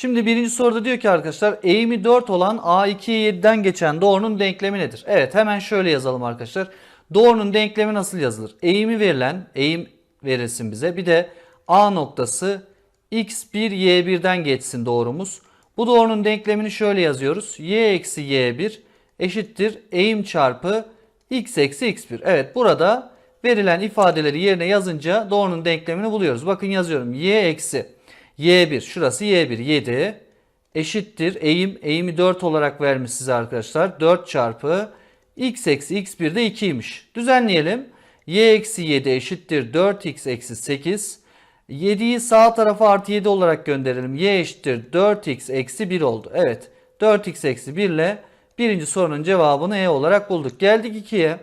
Şimdi birinci soruda diyor ki arkadaşlar eğimi 4 olan A2'ye 7'den geçen doğrunun denklemi nedir? Evet hemen şöyle yazalım arkadaşlar. Doğrunun denklemi nasıl yazılır? Eğimi verilen, eğim verilsin bize. Bir de A noktası x1 y1'den geçsin doğrumuz. Bu doğrunun denklemini şöyle yazıyoruz. y eksi y1 eşittir eğim çarpı x eksi x1. Evet burada verilen ifadeleri yerine yazınca doğrunun denklemini buluyoruz. Bakın yazıyorum y eksi y1 şurası y1 7 eşittir eğim eğimi 4 olarak vermiş size arkadaşlar. 4 çarpı x eksi x1 de 2'ymiş. Düzenleyelim. y eksi 7 eşittir 4x eksi 8. 7'yi sağ tarafa artı 7 olarak gönderelim. y eşittir 4x eksi 1 oldu. Evet 4x eksi 1 ile birinci sorunun cevabını e olarak bulduk. Geldik 2'ye.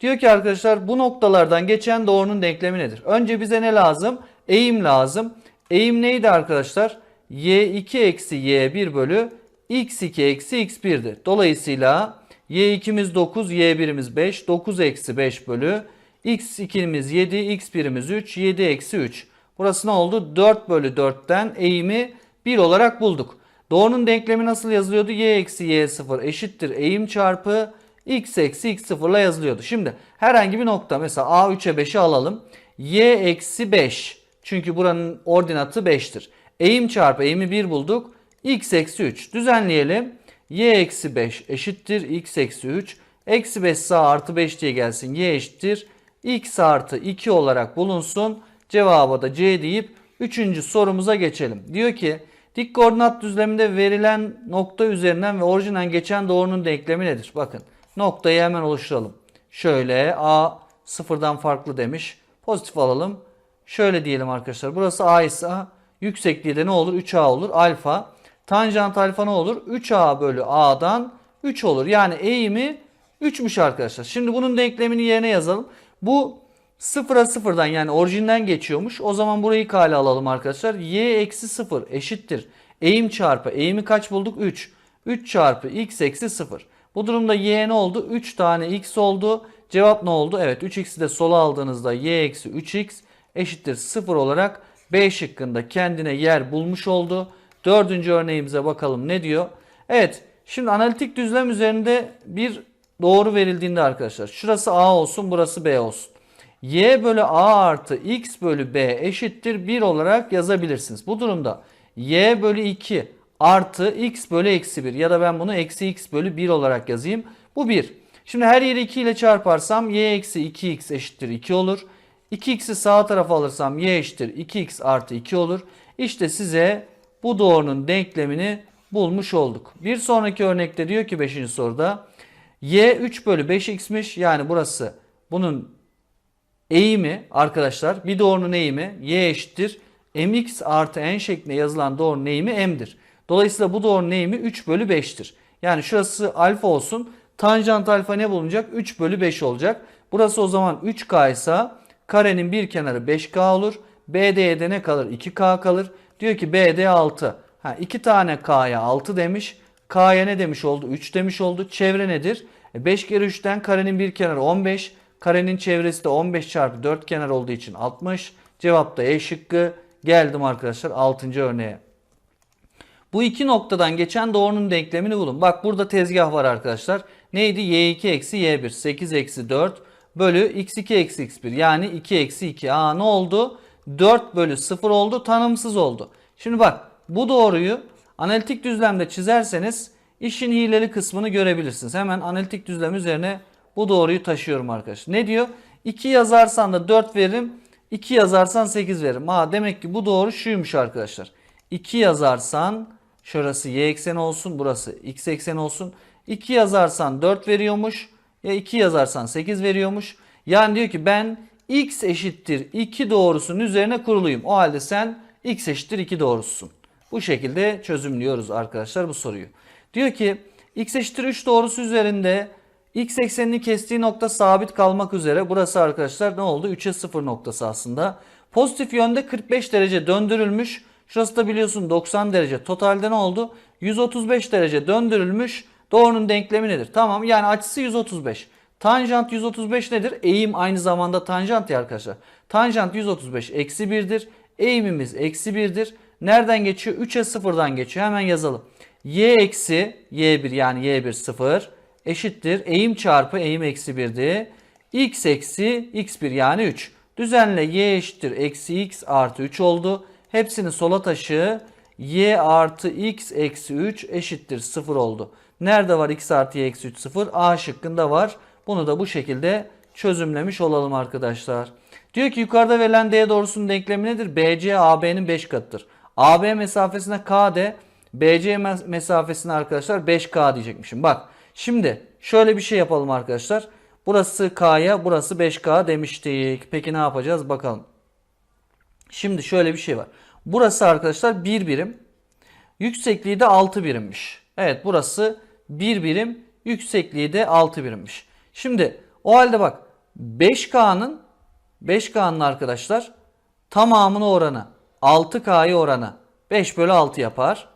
Diyor ki arkadaşlar bu noktalardan geçen doğrunun denklemi nedir? Önce bize ne lazım? Eğim lazım. Eğim neydi arkadaşlar? y2 eksi y1 bölü x2 eksi x1'di. Dolayısıyla y2'miz 9, y1'imiz 5. 9 eksi 5 bölü x2'miz 7, x1'imiz 3, 7 eksi 3. Burası ne oldu? 4 bölü 4'ten eğimi 1 olarak bulduk. Doğrunun denklemi nasıl yazılıyordu? y eksi y0 eşittir eğim çarpı x eksi x0 ile yazılıyordu. Şimdi herhangi bir nokta mesela a3'e 5'i alalım. y eksi 5 çünkü buranın ordinatı 5'tir. Eğim çarpı eğimi 1 bulduk. x eksi 3 düzenleyelim. y eksi 5 eşittir x eksi 3. Eksi 5 sağ artı 5 diye gelsin. y eşittir x artı 2 olarak bulunsun. Cevaba da c deyip 3. sorumuza geçelim. Diyor ki dik koordinat düzleminde verilen nokta üzerinden ve orijinden geçen doğrunun denklemi nedir? Bakın noktayı hemen oluşturalım. Şöyle a sıfırdan farklı demiş. Pozitif alalım. Şöyle diyelim arkadaşlar. Burası a ise yüksekliği de ne olur? 3a olur. Alfa. Tanjant alfa ne olur? 3a bölü a'dan 3 olur. Yani eğimi 3'müş arkadaşlar. Şimdi bunun denklemini yerine yazalım. Bu sıfıra sıfırdan yani orijinden geçiyormuş. O zaman burayı kale alalım arkadaşlar. y eksi 0 eşittir. Eğim çarpı eğimi kaç bulduk? 3. 3 çarpı x eksi 0. Bu durumda y ne oldu? 3 tane x oldu. Cevap ne oldu? Evet 3x'i de sola aldığınızda y eksi 3x eşittir 0 olarak B şıkkında kendine yer bulmuş oldu. Dördüncü örneğimize bakalım ne diyor? Evet şimdi analitik düzlem üzerinde bir doğru verildiğinde arkadaşlar şurası A olsun burası B olsun. Y bölü A artı X bölü B eşittir 1 olarak yazabilirsiniz. Bu durumda Y bölü 2 artı X bölü eksi 1 ya da ben bunu eksi X bölü 1 olarak yazayım. Bu 1. Şimdi her yeri 2 ile çarparsam Y eksi 2X eşittir 2 olur. 2x'i sağ tarafa alırsam y eşittir 2x artı 2 olur. İşte size bu doğrunun denklemini bulmuş olduk. Bir sonraki örnekte diyor ki 5. soruda y 3 bölü 5x'miş yani burası bunun eğimi arkadaşlar bir doğrunun eğimi y eşittir mx artı n şeklinde yazılan doğrunun eğimi m'dir. Dolayısıyla bu doğrunun eğimi 3 bölü 5'tir. Yani şurası alfa olsun tanjant alfa ne bulunacak? 3 bölü 5 olacak. Burası o zaman 3k ise Karenin bir kenarı 5K olur. BD'ye de ne kalır? 2K kalır. Diyor ki BD 6. Ha, 2 tane K'ya 6 demiş. K'ya ne demiş oldu? 3 demiş oldu. Çevre nedir? E 5 kere 3'ten karenin bir kenarı 15. Karenin çevresi de 15 çarpı 4 kenar olduğu için 60. Cevap da E şıkkı. Geldim arkadaşlar 6. örneğe. Bu iki noktadan geçen doğrunun denklemini bulun. Bak burada tezgah var arkadaşlar. Neydi? Y2 eksi Y1. 8 eksi 4 bölü x2 eksi x1 yani 2 eksi 2. Aa ne oldu? 4 bölü 0 oldu tanımsız oldu. Şimdi bak bu doğruyu analitik düzlemde çizerseniz işin hileli kısmını görebilirsiniz. Hemen analitik düzlem üzerine bu doğruyu taşıyorum arkadaşlar. Ne diyor? 2 yazarsan da 4 veririm. 2 yazarsan 8 veririm. Aa demek ki bu doğru şuymuş arkadaşlar. 2 yazarsan şurası y ekseni olsun burası x ekseni olsun. 2 yazarsan 4 veriyormuş. Ya 2 yazarsan 8 veriyormuş. Yani diyor ki ben x eşittir 2 doğrusunun üzerine kuruluyum. O halde sen x eşittir 2 doğrususun. Bu şekilde çözümlüyoruz arkadaşlar bu soruyu. Diyor ki x eşittir 3 doğrusu üzerinde x eksenini kestiği nokta sabit kalmak üzere. Burası arkadaşlar ne oldu? 3'e 0 noktası aslında. Pozitif yönde 45 derece döndürülmüş. Şurası da biliyorsun 90 derece. Totalde ne oldu? 135 derece döndürülmüş. Doğrunun denklemi nedir? Tamam yani açısı 135. Tanjant 135 nedir? Eğim aynı zamanda tanjant ya arkadaşlar. Tanjant 135 eksi 1'dir. Eğimimiz eksi 1'dir. Nereden geçiyor? 3'e 0'dan geçiyor. Hemen yazalım. y eksi y1 yani y1 0 eşittir. Eğim çarpı eğim eksi 1'di. x eksi x1 yani 3. Düzenle y eşittir. Eksi x artı 3 oldu. Hepsini sola taşı. y artı x eksi 3 eşittir 0 oldu. Nerede var x artı y eksi 3 0? A şıkkında var. Bunu da bu şekilde çözümlemiş olalım arkadaşlar. Diyor ki yukarıda verilen D doğrusunun denklemi nedir? BC AB'nin 5 katıdır. AB mesafesine K de BC mes- mesafesine arkadaşlar 5K diyecekmişim. Bak şimdi şöyle bir şey yapalım arkadaşlar. Burası K'ya burası 5K demiştik. Peki ne yapacağız bakalım. Şimdi şöyle bir şey var. Burası arkadaşlar 1 birim. Yüksekliği de 6 birimmiş. Evet burası 1 birim. Yüksekliği de 6 birimmiş. Şimdi o halde bak 5K'nın 5K'nın arkadaşlar tamamını oranı 6K'yı oranı 5 bölü 6 yapar.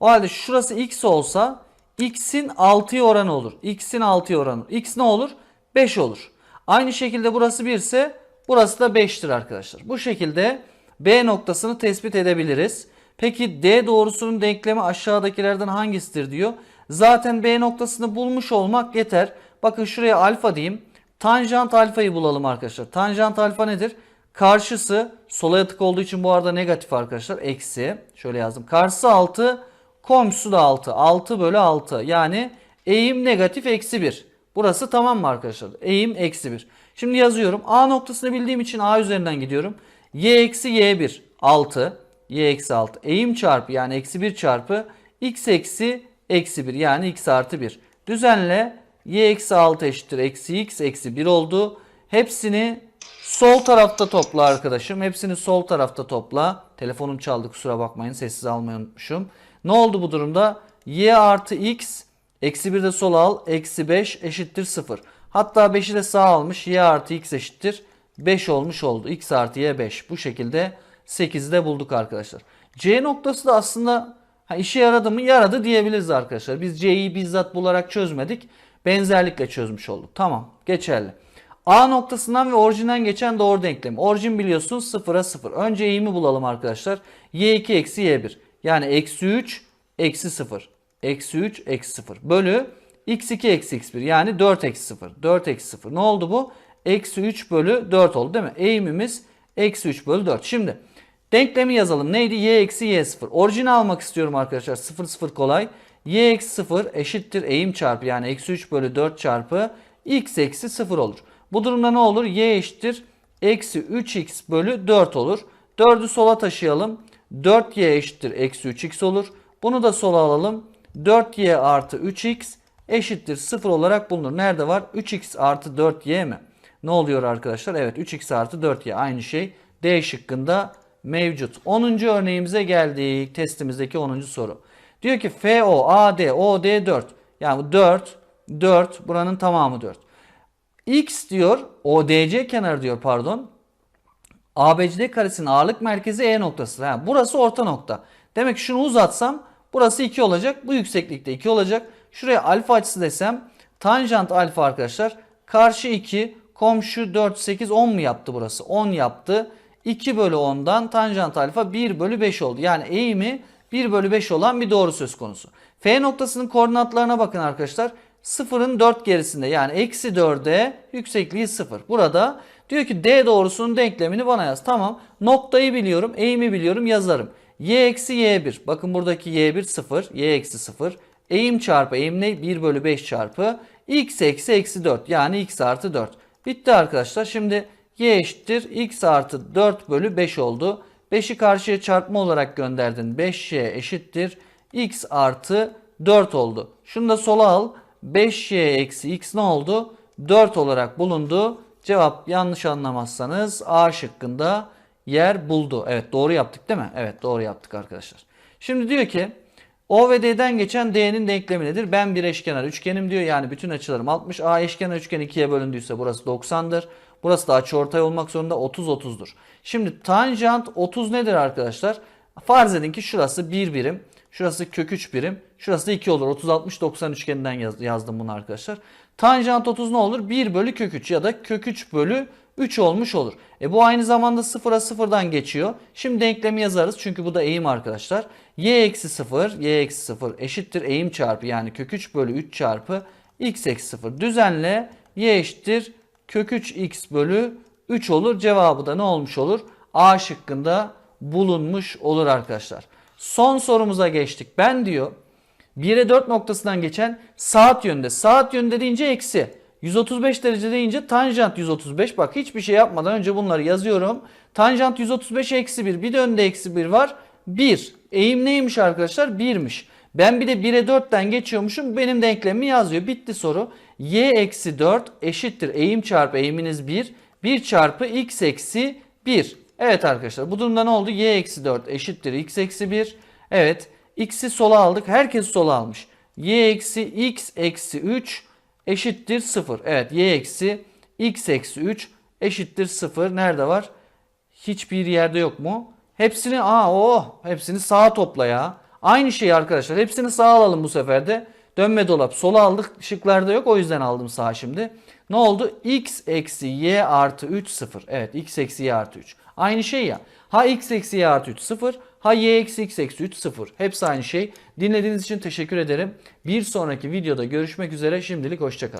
O halde şurası x olsa x'in 6'ya oranı olur. x'in 6'ya oranı. x ne olur? 5 olur. Aynı şekilde burası 1 ise burası da 5'tir arkadaşlar. Bu şekilde B noktasını tespit edebiliriz. Peki D doğrusunun denklemi aşağıdakilerden hangisidir diyor. Zaten B noktasını bulmuş olmak yeter. Bakın şuraya alfa diyeyim. Tanjant alfayı bulalım arkadaşlar. Tanjant alfa nedir? Karşısı sola yatık olduğu için bu arada negatif arkadaşlar. Eksi. Şöyle yazdım. Karşısı 6. Komşusu da 6. 6 bölü 6. Yani eğim negatif eksi 1. Burası tamam mı arkadaşlar? Eğim eksi 1. Şimdi yazıyorum. A noktasını bildiğim için A üzerinden gidiyorum. Y eksi Y1 6. Y eksi 6. Eğim çarpı yani eksi 1 çarpı X eksi eksi 1 yani X artı 1. Düzenle Y eksi 6 eşittir. Eksi X eksi 1 oldu. Hepsini sol tarafta topla arkadaşım. Hepsini sol tarafta topla. Telefonum çaldı kusura bakmayın. Sessiz almayı unutmuşum. Ne oldu bu durumda? Y artı X eksi 1 de sola al. Eksi 5 eşittir 0. Hatta 5'i de sağa almış. Y artı X eşittir 5 olmuş oldu. X artı Y 5. Bu şekilde 8'i de bulduk arkadaşlar. C noktası da aslında ha, işe yaradı mı? Yaradı diyebiliriz arkadaşlar. Biz C'yi bizzat bularak çözmedik. Benzerlikle çözmüş olduk. Tamam geçerli. A noktasından ve orijinden geçen doğru denklemi. Orijin biliyorsun 0'a 0. Önce eğimi bulalım arkadaşlar. Y2 eksi Y1. Yani eksi 3 eksi 0. Eksi 3 eksi 0. Bölü x2 eksi x1. Yani 4 eksi 0. 4 eksi 0. Ne oldu bu? Eksi 3 bölü 4 oldu değil mi? Eğimimiz eksi 3 bölü 4. Şimdi denklemi yazalım. Neydi? Y eksi Y0. Orijini almak istiyorum arkadaşlar. 0 0 kolay. Y eksi 0 eşittir eğim çarpı yani eksi 3 bölü 4 çarpı x eksi 0 olur. Bu durumda ne olur? Y eşittir eksi 3x bölü 4 olur. 4'ü sola taşıyalım. 4y eşittir eksi 3x olur. Bunu da sola alalım. 4y artı 3x eşittir 0 olarak bulunur. Nerede var? 3x artı 4y mi? Ne oluyor arkadaşlar? Evet 3x artı 4y aynı şey. D şıkkında mevcut. 10. örneğimize geldik. Testimizdeki 10. soru. Diyor ki FO, AD, OD 4. Yani bu 4, 4 buranın tamamı 4. X diyor, ODC kenarı diyor pardon. ABCD karesinin ağırlık merkezi E noktası. Ha, burası orta nokta. Demek ki şunu uzatsam burası 2 olacak. Bu yükseklikte 2 olacak. Şuraya alfa açısı desem tanjant alfa arkadaşlar. Karşı 2 komşu 4 8 10 mu yaptı burası? 10 yaptı. 2 bölü 10'dan tanjant alfa 1 bölü 5 oldu. Yani eğimi 1 bölü 5 olan bir doğru söz konusu. F noktasının koordinatlarına bakın arkadaşlar. 0'ın 4 gerisinde yani eksi 4'e yüksekliği 0. Burada diyor ki D doğrusunun denklemini bana yaz. Tamam noktayı biliyorum eğimi biliyorum yazarım. Y eksi Y1 bakın buradaki Y1 0 Y eksi 0 eğim çarpı eğim ne 1 bölü 5 çarpı X eksi eksi 4 yani X artı 4. Bitti arkadaşlar şimdi Y eşittir X artı 4 bölü 5 oldu. 5'i karşıya çarpma olarak gönderdin. 5y eşittir x artı 4 oldu. Şunu da sola al. 5y eksi x ne oldu? 4 olarak bulundu. Cevap yanlış anlamazsanız A şıkkında yer buldu. Evet doğru yaptık değil mi? Evet doğru yaptık arkadaşlar. Şimdi diyor ki O ve D'den geçen D'nin denklemi nedir? Ben bir eşkenar üçgenim diyor. Yani bütün açılarım 60. A eşkenar üçgen ikiye bölündüyse burası 90'dır. Burası da açıortay olmak zorunda 30 30'dur. Şimdi tanjant 30 nedir arkadaşlar? Farz edin ki şurası 1 birim. Şurası kök 3 birim. Şurası da 2 olur. 30 60 90 üçgeninden yaz- yazdım bunu arkadaşlar. Tanjant 30 ne olur? 1 bölü kök 3 ya da kök 3 bölü 3 olmuş olur. E bu aynı zamanda 0'a 0'dan geçiyor. Şimdi denklemi yazarız çünkü bu da eğim arkadaşlar. y eksi 0, y eksi 0 eşittir eğim çarpı yani kök 3 bölü 3 çarpı x eksi 0. Düzenle y eşittir kök 3 x bölü 3 olur. Cevabı da ne olmuş olur? A şıkkında bulunmuş olur arkadaşlar. Son sorumuza geçtik. Ben diyor 1'e 4 noktasından geçen saat yönde. Saat yönde deyince eksi. 135 derece deyince tanjant 135. Bak hiçbir şey yapmadan önce bunları yazıyorum. Tanjant 135 eksi 1. Bir de önde eksi 1 var. 1. Eğim neymiş arkadaşlar? 1'miş. Ben bir de 1'e 4'ten geçiyormuşum. Benim denklemimi yazıyor. Bitti soru. Y eksi 4 eşittir. Eğim çarpı eğiminiz 1. 1 çarpı x eksi 1. Evet arkadaşlar bu durumda ne oldu? y eksi 4 eşittir x eksi 1. Evet x'i sola aldık. Herkes sola almış. y eksi x eksi 3 eşittir 0. Evet y eksi x eksi 3 eşittir 0. Nerede var? Hiçbir yerde yok mu? Hepsini aa o hepsini sağa topla ya. Aynı şey arkadaşlar. Hepsini sağa alalım bu sefer de. Dönme dolap sola aldık. Şıklarda yok. O yüzden aldım sağa şimdi. Ne oldu? x eksi y artı 3 0. Evet x eksi y artı 3. Aynı şey ya. Ha x eksi y artı 3 0. Ha y eksi x eksi 3 0. Hepsi aynı şey. Dinlediğiniz için teşekkür ederim. Bir sonraki videoda görüşmek üzere. Şimdilik hoşçakalın.